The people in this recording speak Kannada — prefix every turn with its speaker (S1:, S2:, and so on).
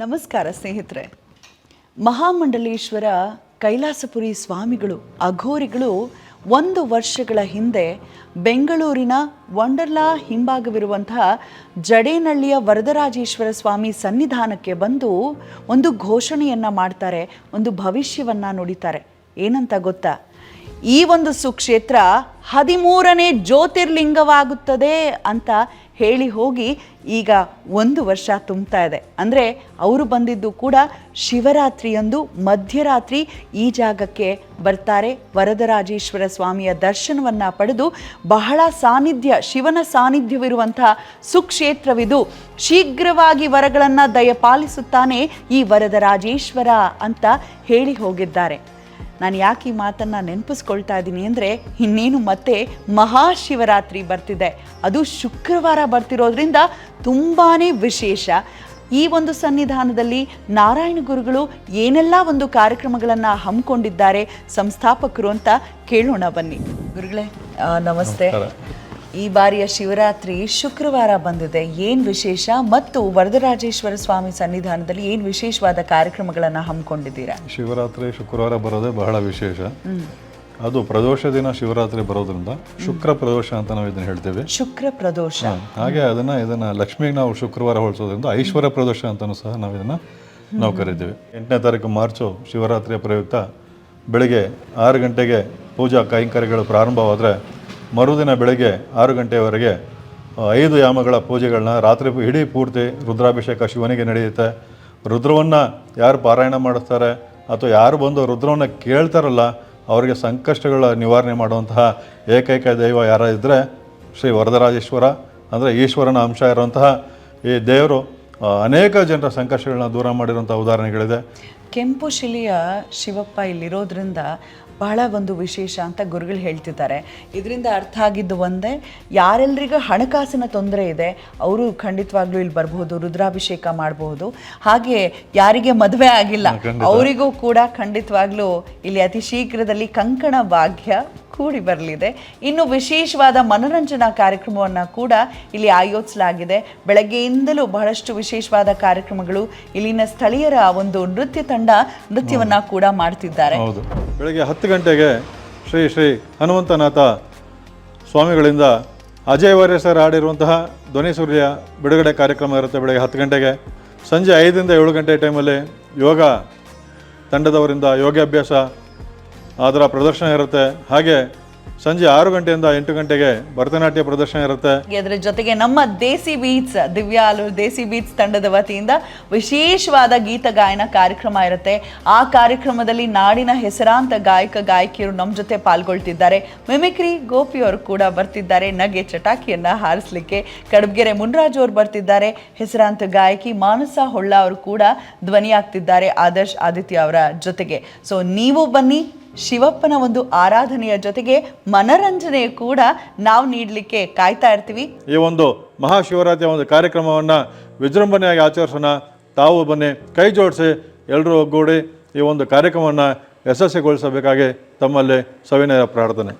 S1: ನಮಸ್ಕಾರ ಸ್ನೇಹಿತರೆ. ಮಹಾಮಂಡಲೇಶ್ವರ ಕೈಲಾಸಪುರಿ ಸ್ವಾಮಿಗಳು, ಅಘೋರಿಗಳು ಒಂದು ವರ್ಷಗಳ ಹಿಂದೆ ಬೆಂಗಳೂರಿನ ವಂಡರ್ಲಾ ಹಿಂಭಾಗವಿರುವಂತಹ ಜಡೇನಳ್ಳಿಯ ವರದರಾಜೇಶ್ವರ ಸ್ವಾಮಿ ಸನ್ನಿಧಾನಕ್ಕೆ ಬಂದು ಒಂದು ಘೋಷಣೆಯನ್ನು ಮಾಡ್ತಾರೆ, ಒಂದು ಭವಿಷ್ಯವನ್ನು ನುಡಿತಾರೆ. ಏನಂತ ಗೊತ್ತಾ? ಈ ಒಂದು ಸುಕ್ಷೇತ್ರ ಹದಿಮೂರನೇ ಜ್ಯೋತಿರ್ಲಿಂಗವಾಗುತ್ತದೆ ಅಂತ ಹೇಳಿ ಹೋಗಿ ಈಗ ಒಂದು ವರ್ಷ ತುಂಬ್ತಾ ಇದೆ. ಅಂದರೆ ಅವರು ಬಂದಿದ್ದು ಕೂಡ ಶಿವರಾತ್ರಿಯಂದು ಮಧ್ಯರಾತ್ರಿ ಈ ಜಾಗಕ್ಕೆ ಬರ್ತಾರೆ. ವರದರಾಜೇಶ್ವರ ಸ್ವಾಮಿಯ ದರ್ಶನವನ್ನು ಪಡೆದು ಬಹಳ ಸಾನ್ನಿಧ್ಯ, ಶಿವನ ಸಾನ್ನಿಧ್ಯವಿರುವಂತಹ ಸುಕ್ಷೇತ್ರವಿದು ಶೀಘ್ರವಾಗಿ ವರಗಳನ್ನು ದಯಪಾಲಿಸುತ್ತಾನೆ ಈ ವರದರಾಜೇಶ್ವರ ಅಂತ ಹೇಳಿ ಹೋಗಿದ್ದಾರೆ. ನಾನು ಯಾಕೆ ಈ ಮಾತನ್ನು ನೆನಪಿಸ್ಕೊಳ್ತಾ ಇದ್ದೀನಿ ಅಂದರೆ ಇನ್ನೇನು ಮತ್ತೆ ಮಹಾಶಿವರಾತ್ರಿ ಬರ್ತಿದೆ. ಅದು ಶುಕ್ರವಾರ ಬರ್ತಿರೋದ್ರಿಂದ ತುಂಬಾ ವಿಶೇಷ. ಈ ಒಂದು ಸನ್ನಿಧಾನದಲ್ಲಿ ನಾರಾಯಣ ಗುರುಗಳು ಏನೆಲ್ಲ ಒಂದು ಕಾರ್ಯಕ್ರಮಗಳನ್ನು ಹಮ್ಮಿಕೊಂಡಿದ್ದಾರೆ, ಸಂಸ್ಥಾಪಕರು ಅಂತ ಕೇಳೋಣ ಬನ್ನಿ. ಗುರುಗಳೇ ನಮಸ್ತೆ. ಈ ಬಾರಿಯ ಶಿವರಾತ್ರಿ ಶುಕ್ರವಾರ ಬಂದಿದೆ. ಏನು ವಿಶೇಷ? ಮತ್ತು ವರದರಾಜೇಶ್ವರ ಸ್ವಾಮಿ ಸನ್ನಿಧಾನದಲ್ಲಿ ಏನು ವಿಶೇಷವಾದ ಕಾರ್ಯಕ್ರಮಗಳನ್ನು ಹಮ್ಮಿಕೊಂಡಿದ್ದೀರಾ?
S2: ಶಿವರಾತ್ರಿ ಶುಕ್ರವಾರ ಬರೋದೇ ಬಹಳ ವಿಶೇಷ. ಅದು ಪ್ರದೋಷ ದಿನ ಶಿವರಾತ್ರಿ ಬರೋದ್ರಿಂದ ಶುಕ್ರ ಪ್ರದೋಷ ಅಂತ ನಾವು ಇದನ್ನ ಹೇಳ್ತೇವೆ.
S1: ಶುಕ್ರ ಪ್ರದೋಷ.
S2: ಹಾಗೆ ಅದನ್ನ ಇದನ್ನ ಲಕ್ಷ್ಮಿಗೆ ನಾವು ಶುಕ್ರವಾರ ಹೋಲಿಸೋದ್ರಿಂದ ಐಶ್ವರ್ಯ ಪ್ರದೋಷ ಅಂತಾನು ಸಹ ನಾವು ಇದನ್ನ ನಾವು ಕರಿತೀವಿ. ಎಂಟನೇ ತಾರೀಕು ಮಾರ್ಚು ಶಿವರಾತ್ರಿಯ ಪ್ರಯುಕ್ತ ಬೆಳಿಗ್ಗೆ ಆರು ಗಂಟೆಗೆ ಪೂಜಾ ಕೈಂಕರ್ಯಗಳು ಪ್ರಾರಂಭವಾದರೆ ಮರುದಿನ ಬೆಳಗ್ಗೆ ಆರು ಗಂಟೆಯವರೆಗೆ ಐದು ಯಾಮಗಳ ಪೂಜೆಗಳನ್ನ ರಾತ್ರಿ ಇಡೀ ಪೂರ್ತಿ ರುದ್ರಾಭಿಷೇಕ ಶಿವನಿಗೆ ನಡೆಯುತ್ತೆ. ರುದ್ರವನ್ನು ಯಾರು ಪಾರಾಯಣ ಮಾಡಿಸ್ತಾರೆ ಅಥವಾ ಯಾರು ಬಂದು ರುದ್ರವನ್ನು ಕೇಳ್ತಾರಲ್ಲ, ಅವರಿಗೆ ಸಂಕಷ್ಟಗಳ ನಿವಾರಣೆ ಮಾಡುವಂತಹ ಏಕೈಕ ದೈವ ಯಾರ ಇದ್ದರೆ ಶ್ರೀ ವರದರಾಜೇಶ್ವರ. ಅಂದರೆ ಈಶ್ವರನ ಅಂಶ ಇರುವಂತಹ ಈ ದೇವರು ಅನೇಕ ಜನರ ಸಂಕಷ್ಟಗಳನ್ನ ದೂರ ಮಾಡಿರುವಂಥ ಉದಾಹರಣೆಗಳಿದೆ.
S1: ಕೆಂಪು ಶಿಲೆಯ ಶಿವಪ್ಪ ಇಲ್ಲಿರೋದ್ರಿಂದ ಬಹಳ ಒಂದು ವಿಶೇಷ ಅಂತ ಗುರುಗಳು ಹೇಳ್ತಿದ್ದಾರೆ. ಇದರಿಂದ ಅರ್ಥ ಆಗಿದ್ದು ಒಂದೇ ಯಾರೆಲ್ಲರಿಗೂ ಹಣಕಾಸಿನ ತೊಂದರೆ ಇದೆ ಅವರು ಖಂಡಿತವಾಗ್ಲೂ ಇಲ್ಲಿ ಬರಬಹುದು ರುದ್ರಾಭಿಷೇಕ ಮಾಡಬಹುದು. ಹಾಗೆ ಯಾರಿಗೆ ಮದುವೆ ಆಗಿಲ್ಲ ಅವರಿಗೂ ಕೂಡ ಖಂಡಿತವಾಗ್ಲೂ ಇಲ್ಲಿ ಅತಿ ಶೀಘ್ರದಲ್ಲಿ ಕಂಕಣ ಭಾಗ್ಯ ಕೂಡಿ ಬರಲಿದೆ. ಇನ್ನು ವಿಶೇಷವಾದ ಮನೋರಂಜನಾ ಕಾರ್ಯಕ್ರಮವನ್ನು ಕೂಡ ಇಲ್ಲಿ ಆಯೋಜಿಸಲಾಗಿದೆ. ಬೆಳಗ್ಗೆಯಿಂದಲೂ ಬಹಳಷ್ಟು ವಿಶೇಷವಾದ ಕಾರ್ಯಕ್ರಮಗಳು ಇಲ್ಲಿನ ಸ್ಥಳೀಯರ ಒಂದು ನೃತ್ಯ ತಂಡ ನೃತ್ಯವನ್ನು ಕೂಡ ಮಾಡ್ತಿದ್ದಾರೆ.
S2: ಹೌದು. ಬೆಳಗ್ಗೆ ಹತ್ತು ಗಂಟೆಗೆ ಶ್ರೀ ಶ್ರೀ ಹನುಮಂತನಾಥ ಸ್ವಾಮಿಗಳಿಂದ ಅಜಯ್ ವಾರ್ಯ ಸರ್ ಆಡಿರುವಂತಹ ಧ್ವನಿ ಸೂರ್ಯ ಬಿಡುಗಡೆ ಕಾರ್ಯಕ್ರಮ ಇರುತ್ತೆ ಬೆಳಗ್ಗೆ ಹತ್ತು ಗಂಟೆಗೆ. ಸಂಜೆ ಐದರಿಂದ ಏಳು ಗಂಟೆ ಟೈಮಲ್ಲಿ ಯೋಗ ತಂಡದವರಿಂದ ಯೋಗಾಭ್ಯಾಸ ಅದರ ಪ್ರದರ್ಶನ ಇರುತ್ತೆ. ಹಾಗೆ ಸಂಜೆ ಆರು ಗಂಟೆಯಿಂದ ಎಂಟು ಗಂಟೆಗೆ ಭರತನಾಟ್ಯ ಪ್ರದರ್ಶನ ಇರುತ್ತೆ.
S1: ಅದರ ಜೊತೆಗೆ ನಮ್ಮ ದೇಸಿ ಬೀಟ್ಸ್ ದಿವ್ಯಾ ದೇಸಿ ಬೀಟ್ಸ್ ತಂಡದ ವತಿಯಿಂದ ವಿಶೇಷವಾದ ಗೀತ ಗಾಯನ ಕಾರ್ಯಕ್ರಮ ಇರುತ್ತೆ. ಆ ಕಾರ್ಯಕ್ರಮದಲ್ಲಿ ನಾಡಿನ ಹೆಸರಾಂತ ಗಾಯಕ ಗಾಯಕಿಯರು ನಮ್ಮ ಜೊತೆ ಪಾಲ್ಗೊಳ್ತಿದ್ದಾರೆ. ಮಿಮಿಕ್ರಿ ಗೋಪಿ ಅವರು ಕೂಡ ಬರ್ತಿದ್ದಾರೆ. ನಗೆ ಚಟಾಕಿಯನ್ನ ಹಾರಿಸ್ಲಿಕ್ಕೆ ಕಡಬ್ಗೆರೆ ಮುನ್ರಾಜ್ ಅವರು ಬರ್ತಿದ್ದಾರೆ. ಹೆಸರಾಂತ ಗಾಯಕಿ ಮಾನಸ ಹೊಳ್ಳ ಅವರು ಕೂಡ ಧ್ವನಿಯಾಗ್ತಿದ್ದಾರೆ. ಆದರ್ಶ್ ಆದಿತ್ಯ ಅವರ ಜೊತೆಗೆ. ಸೊ ನೀವು ಬನ್ನಿ. ಶಿವಪ್ಪನ ಒಂದು ಆರಾಧನೆಯ ಜೊತೆಗೆ ಮನರಂಜನೆ ಕೂಡ ನಾವು ನೀಡಲಿಕ್ಕೆ ಕಾಯ್ತಾ ಇರ್ತೀವಿ.
S2: ಈ ಒಂದು ಮಹಾಶಿವರಾತ್ರಿಯ ಒಂದು ಕಾರ್ಯಕ್ರಮವನ್ನು ವಿಜೃಂಭಣೆಯಾಗಿ ಆಚರಿಸೋಣ. ತಾವು ಬನ್ನಿ, ಕೈ ಜೋಡಿಸಿ ಎಲ್ಲರೂ ಒಗ್ಗೂಡಿ ಈ ಒಂದು ಕಾರ್ಯಕ್ರಮವನ್ನು ಯಶಸ್ವಿಗೊಳಿಸಬೇಕಾಗಿ ತಮ್ಮಲ್ಲಿ ಸವಿನಯ ಪ್ರಾರ್ಥನೆ.